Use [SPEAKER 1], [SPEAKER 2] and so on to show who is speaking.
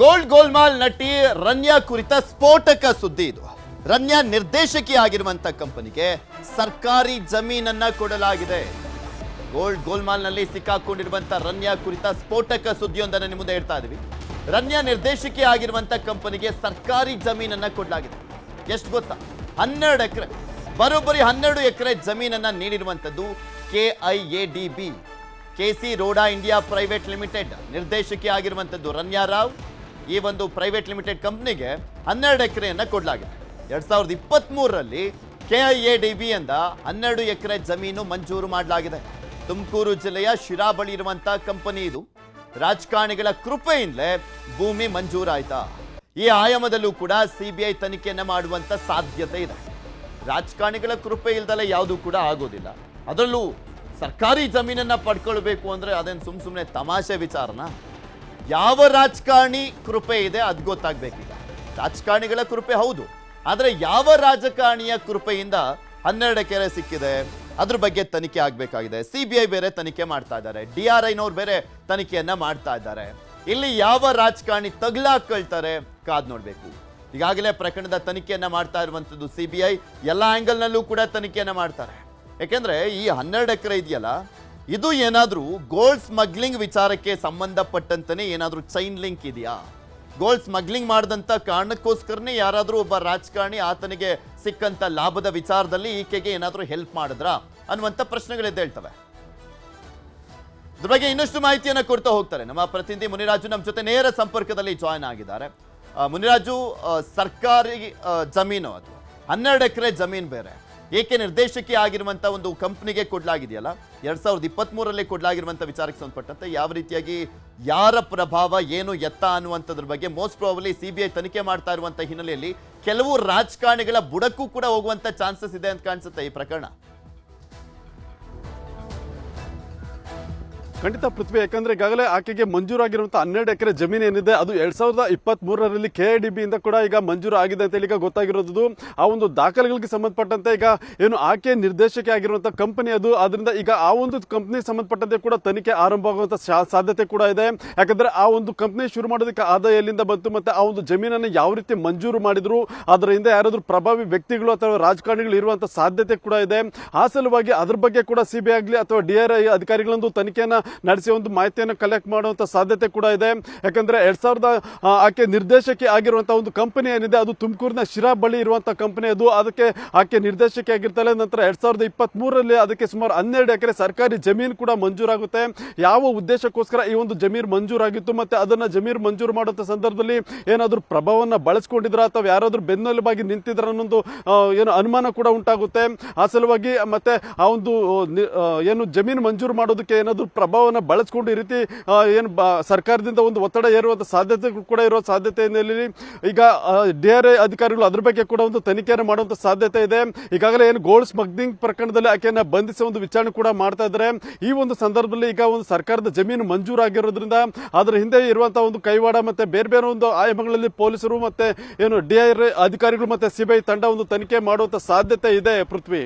[SPEAKER 1] Gold ಗೋಲ್ಮಾಲ್ ನಟಿ ರನ್ಯಾ ಕುರಿತ ಸ್ಫೋಟಕ ಸುದ್ದಿ ಇದು. ರನ್ಯಾ ನಿರ್ದೇಶಕಿ ಆಗಿರುವಂತ ಕಂಪನಿಗೆ ಸರ್ಕಾರಿ ಜಮೀನನ್ನ ಕೊಡಲಾಗಿದೆ. ಗೋಲ್ಡ್ ಗೋಲ್ಮಾಲ್ನಲ್ಲಿ ಸಿಕ್ಕಾಕೊಂಡಿರುವಂತ ರನ್ಯಾ ಕುರಿತ ಸ್ಫೋಟಕ ಸುದ್ದಿಯೊಂದನ್ನು ನಿಮ್ಮ ಮುಂದೆ ಹೇಳ್ತಾ ಇದೀವಿ ರನ್ಯಾ ನಿರ್ದೇಶಕಿ ಆಗಿರುವಂತ ಕಂಪನಿಗೆ ಸರ್ಕಾರಿ ಜಮೀನನ್ನ ಕೊಡಲಾಗಿದೆ. ಎಷ್ಟು ಗೊತ್ತಾ? ಹನ್ನೆರಡು ಎಕರೆ. ಬರೋಬ್ಬರಿ ಹನ್ನೆರಡು ಎಕರೆ ಜಮೀನನ್ನ ನೀಡಿರುವಂತದ್ದು K I A D B K C ರೋಡಾ India private limited ನಿರ್ದೇಶಕಿ ಆಗಿರುವಂತದ್ದು ರನ್ಯಾ ರಾವ್. ಈ ಒಂದು ಪ್ರೈವೇಟ್ ಲಿಮಿಟೆಡ್ ಕಂಪ್ನಿಗೆ ಹನ್ನೆರಡು ಎಕರೆಯನ್ನ ಕೊಡಲಾಗಿದೆ. ಎರಡ್ ಸಾವಿರದ ಇಪ್ಪತ್ತ್ಮೂರರಲ್ಲಿ K I A D B ಎಂದ ಹನ್ನೆರಡು ಎಕರೆ ಜಮೀನು ಮಂಜೂರು ಮಾಡಲಾಗಿದೆ. ತುಮಕೂರು ಜಿಲ್ಲೆಯ ಶಿರಾ ಬಳಿ ಇರುವಂತ ಕಂಪನಿ ಇದು. ರಾಜಕಾರಣಿಗಳ ಕೃಪೆಯಿಂದಲೇ ಭೂಮಿ ಮಂಜೂರಾಯ್ತಾ? ಈ ಆಯಾಮದಲ್ಲೂ ಕೂಡ ಸಿಬಿಐ ತನಿಖೆಯನ್ನ ಮಾಡುವಂತ ಸಾಧ್ಯತೆ ಇದೆ. ರಾಜಕಾರಣಿಗಳ ಕೃಪೆ ಇಲ್ದಲೇ ಯಾವುದೂ ಕೂಡ ಆಗೋದಿಲ್ಲ. ಅದರಲ್ಲೂ ಸರ್ಕಾರಿ ಜಮೀನನ್ನ ಪಡ್ಕೊಳ್ಬೇಕು ಅಂದ್ರೆ ಅದೇನು ಸುಮ್ಮ ಸುಮ್ಮನೆ ತಮಾಷೆ ವಿಚಾರನ? ಯಾವ ರಾಜಕಾರಣಿ ಕೃಪೆ ಇದೆ ಅದು ಗೊತ್ತಾಗಬೇಕೀಗ. ರಾಜಕಾರಣಿಗಳ ಕೃಪೆ ಹೌದು, ಆದರೆ ಯಾವ ರಾಜಕಾರಣಿಯ ಕೃಪೆಯಿಂದ ಹನ್ನೆರಡು ಎಕರೆ ಸಿಕ್ಕಿದೆ, ಅದ್ರ ಬಗ್ಗೆ ತನಿಖೆ ಆಗಬೇಕಾಗಿದೆ. ಸಿ ಬಿ ಐ ಬೇರೆ ತನಿಖೆ ಮಾಡ್ತಾ ಇದ್ದಾರೆ, ಡಿ ಆರ್ ಐನವ್ರು ಬೇರೆ ತನಿಖೆಯನ್ನ ಮಾಡ್ತಾ ಇದ್ದಾರೆ. ಇಲ್ಲಿ ಯಾವ ರಾಜಕಾರಣಿ ತಗ್ಲಾಕೊಳ್ತಾರೆ ಕಾದ್ ನೋಡಬೇಕು. ಈಗಾಗಲೇ ಪ್ರಕರಣದ ತನಿಖೆಯನ್ನ ಮಾಡ್ತಾ ಇರುವಂಥದ್ದು ಸಿ ಬಿ ಐ, ಎಲ್ಲ ಆ್ಯಂಗಲ್ನಲ್ಲೂ ಕೂಡ ತನಿಖೆಯನ್ನ ಮಾಡ್ತಾರೆ. ಯಾಕೆಂದರೆ ಈ ಹನ್ನೆರಡು ಎಕರೆ ಇದೆಯಲ್ಲ ಇದು ಏನಾದರೂ ಗೋಲ್ಡ್ ಸ್ಮಗ್ಲಿಂಗ್ ವಿಚಾರಕ್ಕೆ ಸಂಬಂಧಪಟ್ಟಂತನೇ ಏನಾದರೂ ಚೈನ್ ಲಿಂಕ್ ಇದೆಯಾ? ಗೋಲ್ಡ್ ಸ್ಮಗ್ಲಿಂಗ್ ಮಾಡಿದಂಥ ಕಾರಣಕ್ಕೋಸ್ಕರನೇ ಯಾರಾದರೂ ಒಬ್ಬ ರಾಜಕಾರಣಿ ಆತನಿಗೆ ಸಿಕ್ಕಂಥ ಲಾಭದ ವಿಚಾರದಲ್ಲಿ ಈಕೆಗೆ ಏನಾದರೂ ಹೆಲ್ಪ್ ಮಾಡಿದ್ರಾ ಅನ್ನುವಂಥ ಪ್ರಶ್ನೆಗಳೆದ್ದೇಳ್ತವೆ ಇದ್ರ ಬಗ್ಗೆ ಇನ್ನಷ್ಟು ಮಾಹಿತಿಯನ್ನು ಕೊಡ್ತಾ ಹೋಗ್ತಾರೆ. ನಮ್ಮ ಪ್ರತಿನಿಧಿ ಮುನಿರಾಜು ನಮ್ಮ ಜೊತೆ ನೇರ ಸಂಪರ್ಕದಲ್ಲಿ ಜಾಯ್ನ್ ಆಗಿದ್ದಾರೆ. ಮುನಿರಾಜು ಸರ್ಕಾರಿ ಜಮೀನು ಅದು. ಹನ್ನೆರಡು ಎಕರೆ ಜಮೀನು ಬೇರೆ. ಏಕೆ ನಿರ್ದೇಶಕಿ ಆಗಿರುವಂಥ ಒಂದು ಕಂಪ್ನಿಗೆ ಕೊಡಲಾಗಿದೆಯಲ್ಲ? ಎರಡ್ ಸಾವಿರದ ಇಪ್ಪತ್ತ್ ಕೊಡಲಾಗಿರುವಂಥ ವಿಚಾರಕ್ಕೆ ಸಂಬಂಧಪಟ್ಟಂತೆ ಯಾವ ರೀತಿಯಾಗಿ ಯಾರ ಪ್ರಭಾವ, ಏನು ಎತ್ತ ಅನ್ನುವಂಥದ್ರ ಬಗ್ಗೆ most probably C B I ತನಿಖೆ ಮಾಡ್ತಾ ಇರುವಂಥ ಹಿನ್ನೆಲೆಯಲ್ಲಿ ಕೆಲವು ರಾಜಕಾರಣಿಗಳ ಬುಡಕ್ಕೂ ಕೂಡ ಹೋಗುವಂತ ಚಾನ್ಸಸ್ ಇದೆ ಅಂತ ಕಾಣಿಸುತ್ತೆ ಈ ಪ್ರಕರಣ.
[SPEAKER 2] ಖಂಡಿತ ಪೃಥ್ವಿ, ಯಾಕಂದ್ರೆ ಈಗಾಗಲೇ ಆಕೆಗೆ ಮಂಜೂರಾಗಿರುವಂತಹ ಹನ್ನೆರಡು ಎಕರೆ ಜಮೀನು ಏನಿದೆ, ಅದು ಎರಡ್ ಸಾವಿರದ ಇಪ್ಪತ್ತ್ ಮೂರರಲ್ಲಿ ಕೆ ಡಿ ಬಿ ಇಂದ ಕೂಡ ಈಗ ಮಂಜೂರು ಆಗಿದೆ ಅಂತ ಹೇಳಿ ಈಗ ಗೊತ್ತಾಗಿರೋದು. ಆ ಒಂದು ದಾಖಲೆಗಳಿಗೆ ಸಂಬಂಧಪಟ್ಟಂತೆ ಈಗ ಏನು ಆಕೆ ನಿರ್ದೇಶಕಿ ಆಗಿರುವಂತಹ ಕಂಪನಿ ಅದು. ಅದರಿಂದ ಈಗ ಆ ಒಂದು ಕಂಪನಿ ಸಂಬಂಧಪಟ್ಟಂತೆ ಕೂಡ ತನಿಖೆ ಆರಂಭ ಆಗುವಂತ ಸಾಧ್ಯತೆ ಕೂಡ ಇದೆ. ಯಾಕಂದ್ರೆ ಆ ಒಂದು ಕಂಪನಿ ಶುರು ಮಾಡೋದಕ್ಕೆ ಆದಾಯ ಎಲ್ಲಿಂದ ಬಂತು ಮತ್ತೆ ಆ ಒಂದು ಜಮೀನನ್ನು ಯಾವ ರೀತಿ ಮಂಜೂರು ಮಾಡಿದ್ರು, ಅದರ ಹಿಂದೆ ಯಾರಾದರೂ ಪ್ರಭಾವಿ ವ್ಯಕ್ತಿಗಳು ಅಥವಾ ರಾಜಕಾರಣಿಗಳು ಇರುವಂತಹ ಸಾಧ್ಯತೆ ಕೂಡ ಇದೆ. ಆ ಸಲುವಾಗಿ ಅದ್ರ ಬಗ್ಗೆ ಕೂಡ ಸಿಬಿಐ ಆಗಲಿ ಅಥವಾ ಡಿಆರ್ಐ ಅಧಿಕಾರಿಗಳೊಂದು ತನಿಖೆಯನ್ನ ನಡೆಸಿ ಒಂದು ಮಾಹಿತಿಯನ್ನು ಕಲೆಕ್ಟ್ ಮಾಡುವಂತ ಸಾಧ್ಯತೆ ಕೂಡ ಇದೆ. ಯಾಕಂದ್ರೆ ಎರಡು ಸಾವಿರದ ಆಕೆ ನಿರ್ದೇಶಕಿ ಆಗಿರುವಂಥ ಒಂದು ಕಂಪನಿ ಏನಿದೆ, ಅದು ತುಮಕೂರಿನ ಶಿರಾ ಬಳಿ ಇರುವಂಥ ಕಂಪನಿ ಅದು. ಅದಕ್ಕೆ ಆಕೆ ನಿರ್ದೇಶಕಿ ಆಗಿರ್ತಾಳೆ. ನಂತರ ಎರಡು ಸಾವಿರದ ಇಪ್ಪತ್ತ್ ಮೂರರಲ್ಲಿ ಅದಕ್ಕೆ ಸುಮಾರು ಹನ್ನೆರಡು ಎಕರೆ ಸರ್ಕಾರಿ ಜಮೀನು ಕೂಡ ಮಂಜೂರಾಗುತ್ತೆ. ಯಾವ ಉದ್ದೇಶಕ್ಕೋಸ್ಕರ ಈ ಒಂದು ಜಮೀನು ಮಂಜೂರಾಗಿತ್ತು ಮತ್ತೆ ಅದನ್ನ ಜಮೀನು ಮಂಜೂರು ಮಾಡುವಂತ ಸಂದರ್ಭದಲ್ಲಿ ಏನಾದರೂ ಪ್ರಭಾವವನ್ನು ಬಳಸ್ಕೊಂಡಿದ್ರ ಅಥವಾ ಯಾರಾದರೂ ಬೆನ್ನೆಲುಬಾಗಿ ನಿಂತಿದ್ರ ಅನ್ನೊಂದು ಏನು ಅನುಮಾನ ಕೂಡ ಉಂಟಾಗುತ್ತೆ. ಆ ಸಲುವಾಗಿ ಮತ್ತೆ ಆ ಒಂದು ಏನು ಜಮೀನು ಮಂಜೂರು ಮಾಡೋದಕ್ಕೆ ಏನಾದರೂ ಪ್ರಭಾವವನ್ನು ಬಳಸ್ಕೊಂಡು ಈ ರೀತಿ ಏನು ಸರ್ಕಾರದಿಂದ ಒಂದು ಒತ್ತಡ ಏರುವಂಥ ಸಾಧ್ಯತೆ ಕೂಡ ಇರುವ ಸಾಧ್ಯತೆ ಹಿನ್ನೆಲೆಯಲ್ಲಿ ಈಗ ಡಿ ಆರ್ ಐ ಅಧಿಕಾರಿಗಳು ಅದ್ರ ಬಗ್ಗೆ ಕೂಡ ಒಂದು ತನಿಖೆಯನ್ನು ಮಾಡುವಂಥ ಸಾಧ್ಯತೆ ಇದೆ. ಈಗಾಗಲೇ ಏನು ಗೋಲ್ಡ್ ಸ್ಮಗ್ಲಿಂಗ್ ಪ್ರಕರಣದಲ್ಲಿ ಆಕೆಯನ್ನು ಬಂಧಿಸಿ ಒಂದು ವಿಚಾರಣೆ ಕೂಡ ಮಾಡ್ತಾ ಇದ್ದಾರೆ. ಈ ಒಂದು ಸಂದರ್ಭದಲ್ಲಿ ಈಗ ಒಂದು ಸರ್ಕಾರದ ಜಮೀನು ಮಂಜೂರಾಗಿರೋದ್ರಿಂದ, ಅದರ ಹಿಂದೆ ಇರುವಂಥ ಒಂದು ಕೈವಾಡ ಮತ್ತೆ ಬೇರೆ ಬೇರೆ ಒಂದು ಆಯಾಮಗಳಲ್ಲಿ ಪೊಲೀಸರು ಮತ್ತೆ ಏನು ಡಿ ಆರ್ ಐ ಅಧಿಕಾರಿಗಳು ಮತ್ತೆ ಸಿಬಿಐ ತಂಡ ಒಂದು ತನಿಖೆ ಮಾಡುವಂತ ಸಾಧ್ಯತೆ ಇದೆ, ಪೃಥ್ವಿ.